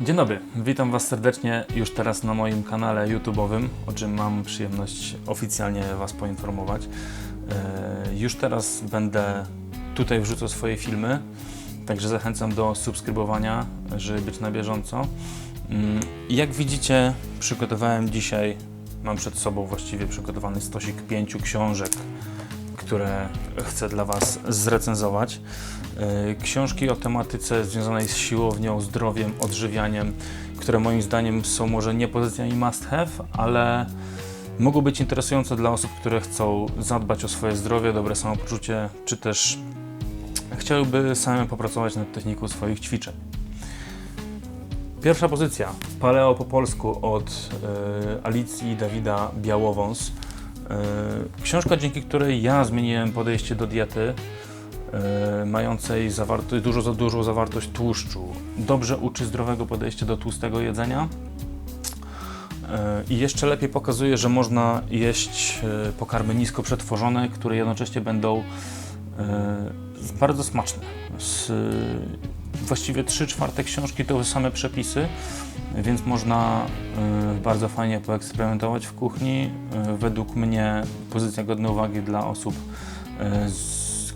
Dzień dobry, witam Was serdecznie już teraz na moim kanale YouTube'owym, o czym mam przyjemność oficjalnie Was poinformować. E, Już teraz będę tutaj wrzucał swoje filmy, także zachęcam do subskrybowania, żeby być na bieżąco. Mm, Jak widzicie, przygotowałem dzisiaj, mam przed sobą właściwie przygotowany stosik pięciu książek, które chcę dla Was zrecenzować. E, Książki o tematyce związanej z siłownią, zdrowiem, odżywianiem, które moim zdaniem są może nie pozycjami must have, ale mogą być interesujące dla osób, które chcą zadbać o swoje zdrowie, dobre samopoczucie, czy też chciałyby same popracować nad techniką swoich ćwiczeń. Pierwsza pozycja, Paleo po polsku od e, Alicji Dawida Białowąs. E, książka, dzięki której ja zmieniłem podejście do diety, e, mającej dużo za dużą zawartość tłuszczu. Dobrze uczy zdrowego podejścia do tłustego jedzenia. E, I jeszcze lepiej pokazuje, że można jeść pokarmy nisko przetworzone, które jednocześnie będą bardzo smaczne. Z, właściwie 3 czwarte książki to same przepisy, więc można e, bardzo fajnie poeksperymentować w kuchni. E, Według mnie pozycja godna uwagi dla osób, e,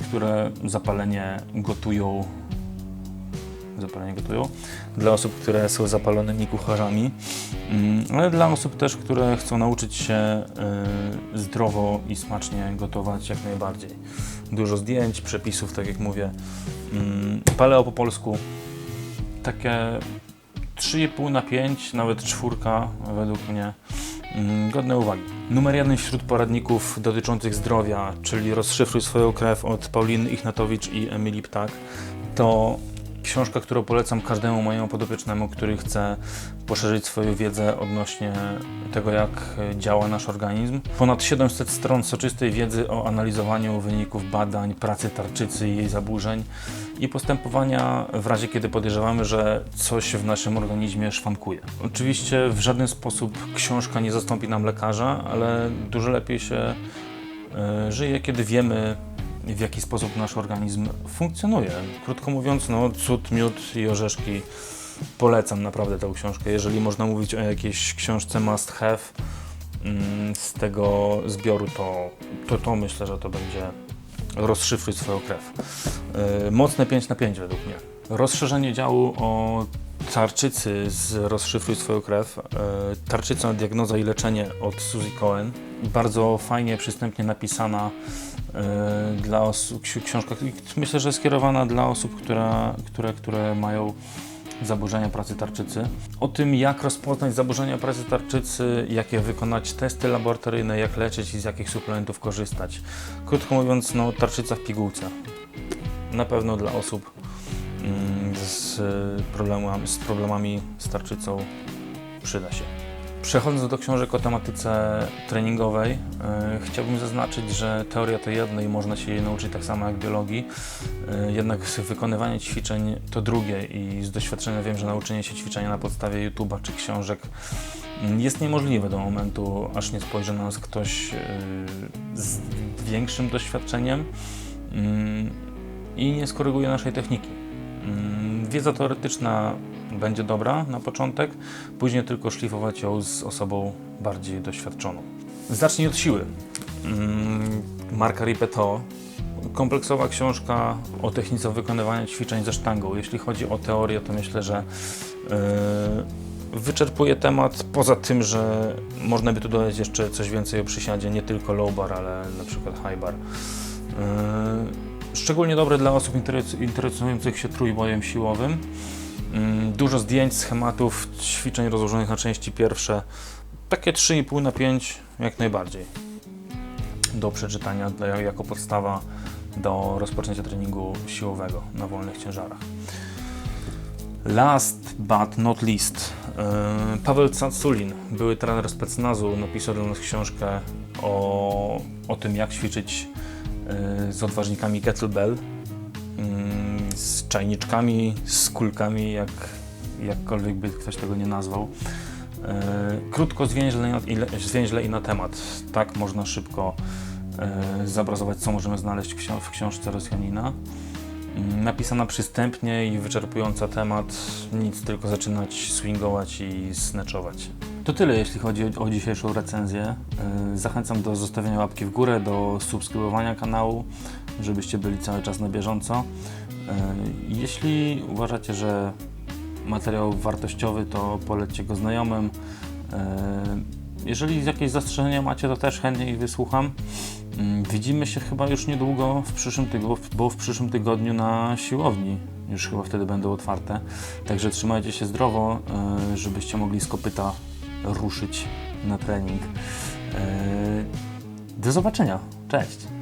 które zapalenie gotują. Zapalenie gotują. Dla osób, które są zapalonymi kucharzami, Mm, ale dla osób też, które chcą nauczyć się zdrowo i smacznie gotować jak najbardziej. Dużo zdjęć, przepisów, tak jak mówię. Mm, Paleo po polsku takie 3,5 na 5, nawet czwórka według mnie. Mm, Godne uwagi. Numer jeden wśród poradników dotyczących zdrowia, czyli Rozszyfruj swoją krew od Pauliny Ichnatowicz i Emilii Ptak, to książka, którą polecam każdemu mojemu podopiecznemu, który chce poszerzyć swoją wiedzę odnośnie tego, jak działa nasz organizm. Ponad 700 stron soczystej wiedzy o analizowaniu wyników badań, pracy tarczycy i jej zaburzeń i postępowania w razie, kiedy podejrzewamy, że coś w naszym organizmie szwankuje. Oczywiście w żaden sposób książka nie zastąpi nam lekarza, ale dużo lepiej się e, żyje, kiedy wiemy, w jaki sposób nasz organizm funkcjonuje. Krótko mówiąc, no, cud, miód i orzeszki. Polecam naprawdę tę książkę. Jeżeli można mówić o jakiejś książce must have mm, z tego zbioru, to, to to myślę, że to będzie rozszyfruj swoją krew. Yy, Mocne 5 na 5 według mnie. Rozszerzenie działu o tarczycy z Rozszyfruj swoją krew. Yy, Tarczyca, diagnoza i leczenie od Suzy Cohen. Bardzo fajnie, przystępnie napisana yy, dla osób, ksi- książka, myślę, że skierowana dla osób, która, które, które mają zaburzenia pracy tarczycy. O tym, jak rozpoznać zaburzenia pracy tarczycy, jakie wykonać testy laboratoryjne, jak leczyć i z jakich suplementów korzystać. Krótko mówiąc, no, tarczyca w pigułce. Na pewno dla osób z problemami, z problemami z tarczycą przyda się. Przechodząc do książek o tematyce treningowej, e, chciałbym zaznaczyć, że teoria to jedno i można się jej nauczyć tak samo jak biologii. E, jednak wykonywanie ćwiczeń to drugie i z doświadczenia wiem, że nauczenie się ćwiczenia na podstawie YouTube'a czy książek mm, jest niemożliwe do momentu, aż nie spojrzy na nas ktoś e, z większym doświadczeniem mm, i nie skoryguje naszej techniki. Mm, Wiedza teoretyczna będzie dobra na początek, później tylko szlifować ją z osobą bardziej doświadczoną. Zacznij od siły. Mm, Marka Ripeto. Kompleksowa książka o technice wykonywania ćwiczeń ze sztangą. Jeśli chodzi o teorię, to myślę, że yy, wyczerpuje temat. Poza tym, że można by tu dodać jeszcze coś więcej o przysiadzie, nie tylko low bar, ale na przykład high bar. Szczególnie dobre dla osób interesu- interesujących się trójbojem siłowym. Mm, Dużo zdjęć, schematów, ćwiczeń rozłożonych na części pierwsze. Takie 3,5 na 5 jak najbardziej. Do przeczytania jako podstawa do rozpoczęcia treningu siłowego na wolnych ciężarach. Last but not least, yy, Paweł Caculin, były trener specnazu, napisał dla nas książkę o, o tym, jak ćwiczyć z odważnikami kettlebell, mm, z czajniczkami, z kulkami, jak, jakkolwiek by ktoś tego nie nazwał. Yy, Krótko, zwięźle i, na- zwięźle i na temat. Tak można szybko e, zobrazować, co możemy znaleźć w, ksią- w książce Rosjanina. Mm, Napisana przystępnie i wyczerpująca temat, nic tylko zaczynać swingować i snatchować. To tyle jeśli chodzi o, dzisiejszą recenzję. Yy, Zachęcam do zostawienia łapki w górę, do subskrybowania kanału, żebyście byli cały czas na bieżąco. Yy, Jeśli uważacie, że materiał wartościowy, to polećcie go znajomym. Yy, Jeżeli jakieś zastrzeżenia macie, to też chętnie ich wysłucham. Widzimy się chyba już niedługo w przyszłym tygodniu, bo w przyszłym tygodniu na siłowni. Już chyba wtedy będą otwarte. Także trzymajcie się zdrowo, żebyście mogli z kopyta ruszyć na trening. Yy, Do zobaczenia. Cześć.